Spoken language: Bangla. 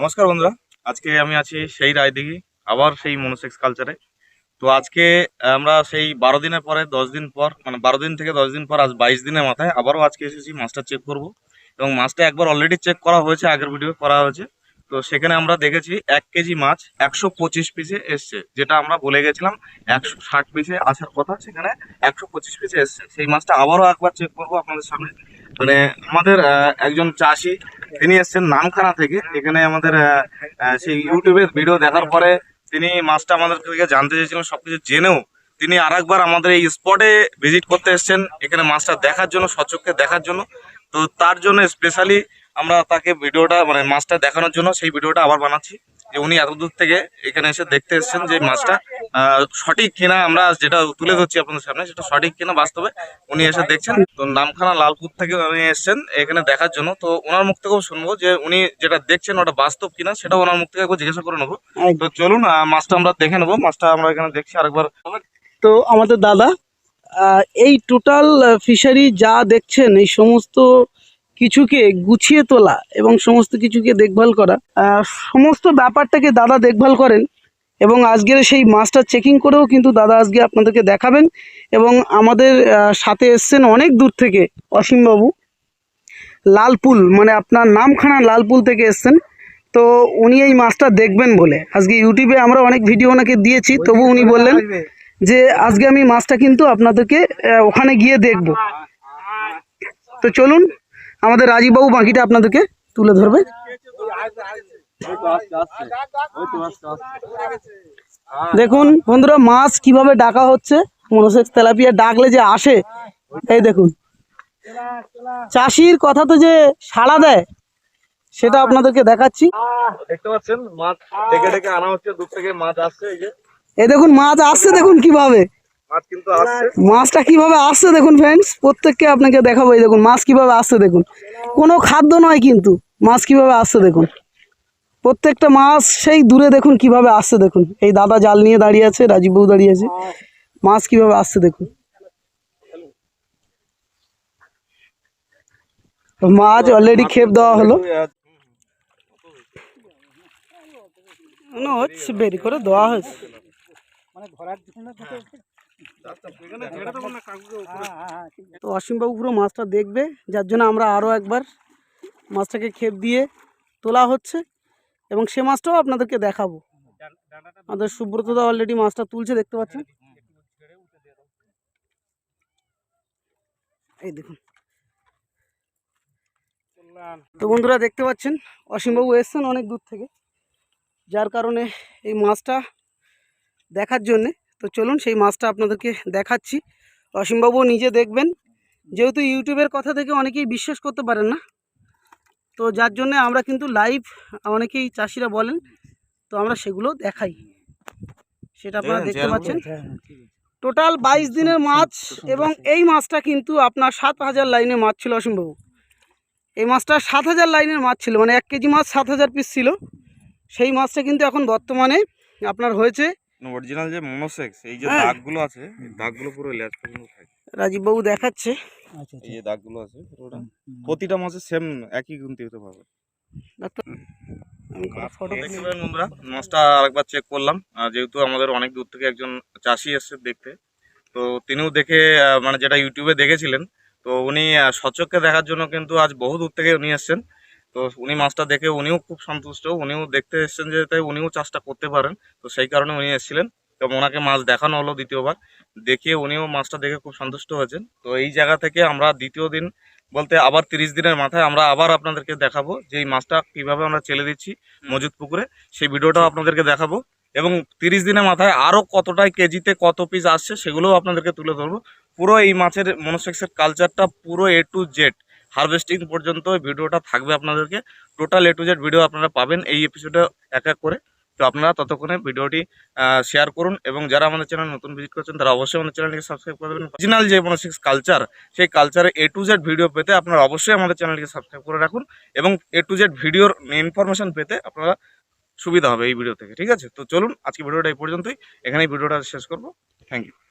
নমস্কার বন্ধুরা। আজকে আমি আছি সেই রায়দিঘি, আবার সেই মনোসেক্স কালচারে। তো আজকে আমরা সেই বারো দিনের পরে, দশ দিন পর মানে বারো দিন থেকে দশ দিন পর, আজ বাইশ দিনের মাথায় আবারও আজকে এসেছি মাছটা চেক করব। এবং মাছটা একবার অলরেডি চেক করা হয়েছে, আগের ভিডিও করা হয়েছে। তো সেখানে আমরা দেখেছি এক কেজি মাছ একশো পঁচিশ পিসে এসছে, যেটা আমরা বলে গেছিলাম একশো ষাট পিসে আসার কথা, সেখানে একশো পঁচিশ পিসে এসছে। সেই মাছটা আবারও একবার চেক করব আপনাদের সামনে। মানে আমাদের একজন চাষি তিনি এসছেন নামখানা থেকে। এখানে আমাদের সেই ইউটিউবে ভিডিও দেখার পরে তিনি মাছটা আমাদের থেকে জানতে চেয়েছিলেন, সবকিছু জেনেও। তিনি আরেকবার আমাদের এই স্পটে ভিজিট করতে এসছেন, এখানে মাছটা দেখার জন্য সচক্ষে দেখার জন্য। তো তার জন্য স্পেশালি আমরা তাকে ভিডিওটা মানে মাছটা দেখানোর জন্য সেই ভিডিওটা আবার বানাচ্ছি। যে উনি এত দূর থেকে এখানে এসে দেখতে এসেছেন যে মাছটা সঠিক কিনা আমরা যেটা তুলে ধরছি আপনাদের সামনে সেটা সঠিক কিনা বাস্তবে উনি এসে দেখছেন। তো নামখানা লালপুর থেকে উনি এসেছেন এখানে দেখার জন্য। তো ওনার মুখ থেকেও শুনব যে উনি যেটা দেখছেন ওটা বাস্তব কিনা সেটা ওনার মুখ থেকে একবার জিজ্ঞাসা করে নেব। তো চলুন মাছটা আমরা দেখে নেব। মাছটা আমরা এখানে দেখছি আরেকবার। তো আমাদের দাদা আহ, এই টোটাল ফিশারি যা দেখছেন এই সমস্ত কিছুকে গুছিয়ে তোলা এবং সমস্ত কিছুকে দেখভাল করা। সমস্ত ব্যাপারটাকে দাদা দেখভাল করেন এবং আজকের সেই মাছটা চেকিং করেও কিন্তু দাদা আজকে আপনাদেরকে দেখাবেন এবং আমাদের সাথে এসছেন অনেক দূর থেকে অসীমবাবু। লালপুল মানে আপনার নামখানা লালপুল থেকে এসছেন। তো উনি এই মাছটা দেখবেন বলে। আজকে ইউটিউবে আমরা অনেক ভিডিও ওনাকে দিয়েছি, তবু উনি বললেন যে, আজকে আমি মাছটা কিন্তু আপনাদেরকে ওখানে গিয়ে দেখব। তো চলুন আমাদের রাজীববাবু বাকিটা আপনাদেরকে তুলে ধরবে। দেখুন বন্ধুরা মাছ কীভাবে ডাকা হচ্ছে মনোসেক্স তেলাপিয়া ডাকলে যে আসে এই দেখুন। চাষির কথা তো যে সাড়া দেয় সেটা আপনাদেরকে দেখাচ্ছি। দেখতে পাচ্ছেন মাছ ডেকে ডেকে আনা হচ্ছে দূর থেকে মাছ আসছে এই দেখুন মাছ আসছে দেখুন কীভাবে। মাছটা কীভাবে আসছে দেখুন ফ্রেন্ডস প্রত্যেককে আপনাকে দেখাবো, এই দেখুন, মাছ কীভাবে আসছে দেখুন। কোনো খাদ্য নয় কিন্তু, মাছ কীভাবে আসছে দেখুন। প্রত্যেকটা মাছ সেই দূরে দেখুন কীভাবে আসছে দেখুন। এই দাদা জাল নিয়ে দাঁড়িয়ে আছে, রাজীব বাবু দাঁড়িয়ে আছে। মাছ কীভাবে আসছে দেখুন। মাছ অলরেডি খেপ দেওয়া হলো। হচ্ছে, বেরি করে দেওয়া হয়েছে। তো অসীমবাবু পুরো মাছটা দেখবে, যার জন্য আমরা আরও একবার মাছটাকে খেপ দিয়ে তোলা হচ্ছে এবং সে মাছটাও আপনাদেরকে দেখাবো। আমাদের সুব্রতদা অলরেডি মাছটা তুলছে, দেখতে পাচ্ছেন? এই দেখুন। তো বন্ধুরা, দেখতে পাচ্ছেন, অসীমবাবু এসছেন অনেক দূর থেকে, যার কারণে এই মাছটা দেখার জন্যে তো চলুন সেই মাছটা আপনাদেরকে দেখাচ্ছি। অসীমবাবু নিজে দেখবেন। যেহেতু ইউটিউবের কথা থেকে অনেকেই বিশ্বাস করতে পারেন না তো যার জন্য আমরা কিন্তু লাইভ অনেকেই চাষিরা বলেন তো আমরা সেগুলো দেখাই। সেটা আপনারা দেখতে পাচ্ছেন। টোটাল বাইশ দিনের মাছ এবং এই মাছটা কিন্তু আপনার সাত হাজার লাইনের মাছ ছিল অসীমবাবু। এই মাছটা সাত হাজার লাইনের মাছ ছিল মানে এক কেজি মাছ সাত হাজার পিস ছিল। সেই মাছটা কিন্তু এখন বর্তমানে আপনার হয়েছে অরিজিনাল যে মনোসেক্স এই যে হ্যাঁ। দাগগুলো আছে এই দাগগুলো পুরো ল্যাচ পর্যন্ত থাকে। রাজীববাবু দেখাচ্ছে। এই যে দাগগুলো আছে পুরোটা। প্রতিটা মাছে সেম একই গুনতি হতে পারবে। ডাক্তার আমি ফটো বন্ধুরা। মাছটা আরেকবার চেক করলাম। আহ, যেহেতু আমাদের অনেক দূর থেকে একজন চাষি এসছে দেখতে তো তিনিও দেখে আহ, মানে যেটা ইউটিউবে দেখেছিলেন তো উনি আহ, সচক্ষে দেখার জন্য কিন্তু আজ বহু দূর থেকে উনি এসছেন। তো উনি মাছটা দেখে উনিও খুব সন্তুষ্ট। উনিও দেখতে এসছেন যে তাই উনিও চাষটা করতে পারেন। তো সেই কারণে উনি এসেছিলেন। তো ওনাকে মাছ দেখানো হলো দ্বিতীয়বার। দেখিয়ে উনিও মাছটা দেখে খুব সন্তুষ্ট হয়েছেন। তো এই জায়গা থেকে আমরা দ্বিতীয় দিন বলতে আবার তিরিশ দিনের মাথায় আমরা আবার আপনাদেরকে দেখাবো যে এই মাছটা কীভাবে আমরা ছেলে দিচ্ছি মজুদ পুকুরে। সেই ভিডিওটাও আপনাদেরকে দেখাবো। এবং তিরিশ দিনের মাথায় আরও কতটাই কেজিতে কত পিস আসছে সেগুলোও আপনাদেরকে তুলে ধরবো। পুরো এই মাছের মনোসেক্সের কালচারটা পুরো এ টু জেড হারভেস্টিং পর্যন্ত ভিডিওটা থাকবে আপনাদেরকে। Total A to Z video আপনারা পাবেন এই এপিসোডে এক এক করে। তো আপনারা ততক্ষণে ভিডিওটি শেয়ার করুন এবং যারা আমাদের চ্যানেল নতুন ভিজিট করছেন, তারা অবশ্যই আমাদের চ্যানেলটিকে সাবস্ক্রাইব করে দেবেন। অরিজিনাল যে মনোসেক্স কালচার সেই কালচারে এ টু জেড ভিডিও পেতে আপনারা অবশ্যই আমাদের চ্যানেলটিকে সাবস্ক্রাইব করে রাখুন এবং এ টু জেড ভিডিওর ইনফরমেশন পেতে আপনারা সুবিধা হবে এই ভিডিও থেকে, ঠিক আছে? তো চলুন, আজকে ভিডিওটা এই পর্যন্তই। এখানেই ভিডিওটা শেষ করব। Thank you